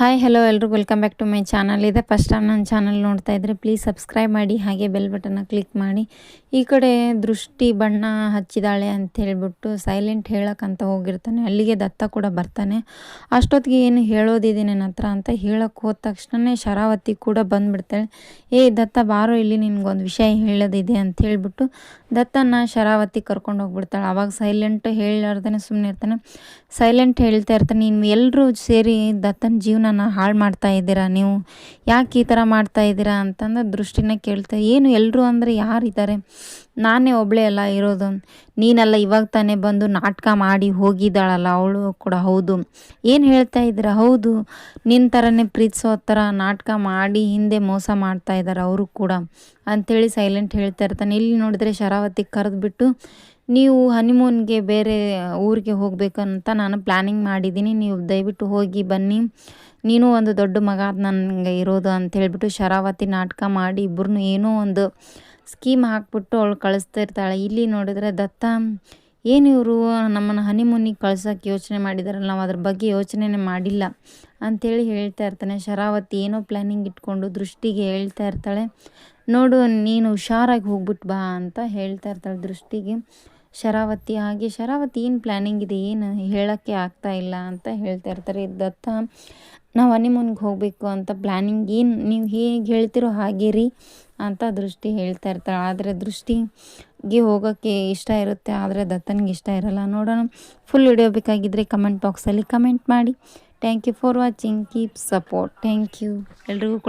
Hi hello ಎಲ್ರಿಗೂ welcome back to my channel ಇದೆ first time ನನ್ನ ಚಾನಲ್ ನೋಡ್ತಾ ಇದ್ದರೆ ಪ್ಲೀಸ್ ಸಬ್ಸ್ಕ್ರೈಬ್ ಮಾಡಿ, ಹಾಗೆ ಬೆಲ್ ಬಟನ್ನ ಕ್ಲಿಕ್ ಮಾಡಿ. ಈ ಕಡೆ ದೃಷ್ಟಿ ಬಣ್ಣ ಹಚ್ಚಿದಾಳೆ ಅಂತ ಹೇಳಿಬಿಟ್ಟು ಸೈಲೆಂಟ್ ಹೇಳೋಕ್ಕಂತ ಹೋಗಿರ್ತಾನೆ. ಅಲ್ಲಿಗೆ ದತ್ತ ಕೂಡ ಬರ್ತಾನೆ. ಅಷ್ಟೊತ್ತಿಗೆ ಏನು ಹೇಳೋದಿದೆ ನನ್ನ ಹತ್ರ ಅಂತ ಹೇಳೋಕ್ಕೆ ಹೋದ ತಕ್ಷಣವೇ ಶರಾವತಿ ಕೂಡ ಬಂದುಬಿಡ್ತಾಳೆ. ಏ, ದತ್ತ ಬಾರೋ, ಇಲ್ಲಿ ನಿನಗೊಂದು ವಿಷಯ ಹೇಳೋದಿದೆ ಅಂತ ಹೇಳಿಬಿಟ್ಟು ದತ್ತನ ಶರಾವತಿ ಕರ್ಕೊಂಡು ಹೋಗ್ಬಿಡ್ತಾಳೆ. ಆವಾಗ ಸೈಲೆಂಟ್ ಹೇಳಾರ್ದೇ ಸುಮ್ಮನೆ ಇರ್ತಾನೆ ಸೈಲೆಂಟ್ ಹೇಳ್ತಾ ಇರ್ತಾನೆ. ನೀನು ಎಲ್ಲರೂ ಸೇರಿ ದತ್ತನ ಜೀವನನ ಹಾಳು ಮಾಡ್ತಾ ಇದ್ದೀರಾ? ನೀವು ಯಾಕೆ ಈ ಥರ ಮಾಡ್ತಾ ಇದ್ದೀರಾ ಅಂತಂದು ದೃಷ್ಟಿನ ಕೇಳ್ತಾ, ಏನು ಎಲ್ಲರೂ ಅಂದರೆ ಯಾರಿದ್ದಾರೆ ನಾನೇ ಒಬ್ಬಳೇ ಅಲ್ಲ ಇರೋದು. ನೀನೆಲ್ಲ ಇವಾಗ ತಾನೇ ಬಂದು ನಾಟಕ ಮಾಡಿ ಹೋಗಿದ್ದಾಳಲ್ಲ, ಅವಳು ಕೂಡ ಹೌದು. ಏನು ಹೇಳ್ತಾ ಇದ್ದೀರಾ? ಹೌದು ನಿನ್ನ ಥರನೇ ಪ್ರೀತಿಸೋ ಥರ ನಾಟಕ ಮಾಡಿ ಹಿಂದೆ ಮೋಸ ಮಾಡ್ತಾ ಇದ್ದಾರೆ ಅವರು ಕೂಡ. ಅಂಥೇಳಿ ಸೈಲೆಂಟ್ ಹೇಳ್ತಾ ಇರ್ತಾನೆ. ಇಲ್ಲಿ ನೋಡಿದ್ರೆ ಶರಾವತಿ ಕರೆದ್ಬಿಟ್ಟು ನೀವು ಹನಿಮೂನ್ಗೆ ಬೇರೆ ಊರಿಗೆ ಹೋಗಬೇಕಂತ ನಾನು ಪ್ಲ್ಯಾನಿಂಗ್ ಮಾಡಿದ್ದೀನಿ. ನೀವು ದಯವಿಟ್ಟು ಹೋಗಿ ಬನ್ನಿ. ನೀನು ಒಂದು ದೊಡ್ಡ ಮಗ ನನಗೆ ಇರೋದು ಅಂತ ಹೇಳಿಬಿಟ್ಟು ಶರಾವತಿ ನಾಟಕ ಮಾಡಿ ಇಬ್ಬರನ್ನೂ ಏನೋ ಒಂದು ಸ್ಕೀಮ್ ಹಾಕ್ಬಿಟ್ಟು ಅವಳು ಕಳಿಸ್ತಾ ಇರ್ತಾಳೆ. ಇಲ್ಲಿ ನೋಡಿದರೆ ದತ್ತ, ಏನು ಇವರು ನಮ್ಮನ್ನು ಹನಿಮೂನಿಗೆ ಕಳ್ಸೋಕ್ಕೆ ಯೋಚನೆ ಮಾಡಿದಾರಲ್ಲ, ನಾವು ಅದ್ರ ಬಗ್ಗೆ ಯೋಚನೆನೇ ಮಾಡಿಲ್ಲ ಅಂಥೇಳಿ ಹೇಳ್ತಾ ಇರ್ತಾನೆ. ಶರಾವತಿ ಏನೋ ಪ್ಲ್ಯಾನಿಂಗ್ ಇಟ್ಕೊಂಡು ದೃಷ್ಟಿಗೆ ಹೇಳ್ತಾ ಇರ್ತಾಳೆ. ನೋಡು, ನೀನು ಹುಷಾರಾಗಿ ಹೋಗ್ಬಿಟ್ಟು ಬಾ ಅಂತ ಹೇಳ್ತಾ ಇರ್ತಾಳೆ ದೃಷ್ಟಿಗೆ. ಶರಾವತಿ, ಹಾಗೆ ಶರಾವತಿ ಏನು ಪ್ಲ್ಯಾನಿಂಗ್ ಇದೆ? ಏನು ಹೇಳೋಕ್ಕೆ ಆಗ್ತಾ ಇಲ್ಲ ಅಂತ ಹೇಳ್ತಾ ಇರ್ತಾರೆ. ದತ್ತ, ನಾವು ಹನಿಮೂನ್ಗೆ ಹೋಗಬೇಕು ಅಂತ ಪ್ಲ್ಯಾನಿಂಗ್ ಏನು, ನೀವು ಹೇಗೆ ಹೇಳ್ತಿರೋ ಹಾಗೆ ರೀ ಅಂತ ದೃಷ್ಟಿ ಹೇಳ್ತಾ ಇರ್ತಾಳೆ ಆದರೆ ದೃಷ್ಟಿಗೆ ಹೋಗೋಕ್ಕೆ ಇಷ್ಟ ಇರುತ್ತೆ, ಆದರೆ ದತ್ತನಿಗೆ ಇಷ್ಟ ಇರಲ್ಲ. ನೋಡೋಣ ಫುಲ್ ವಿಡಿಯೋ ಬೇಕಾಗಿದ್ದರೆ ಕಮೆಂಟ್ ಬಾಕ್ಸಲ್ಲಿ ಕಮೆಂಟ್ ಮಾಡಿ. Thank you for watching keep support thank you ಎಲ್ರಿಗೂ ಕೂಡ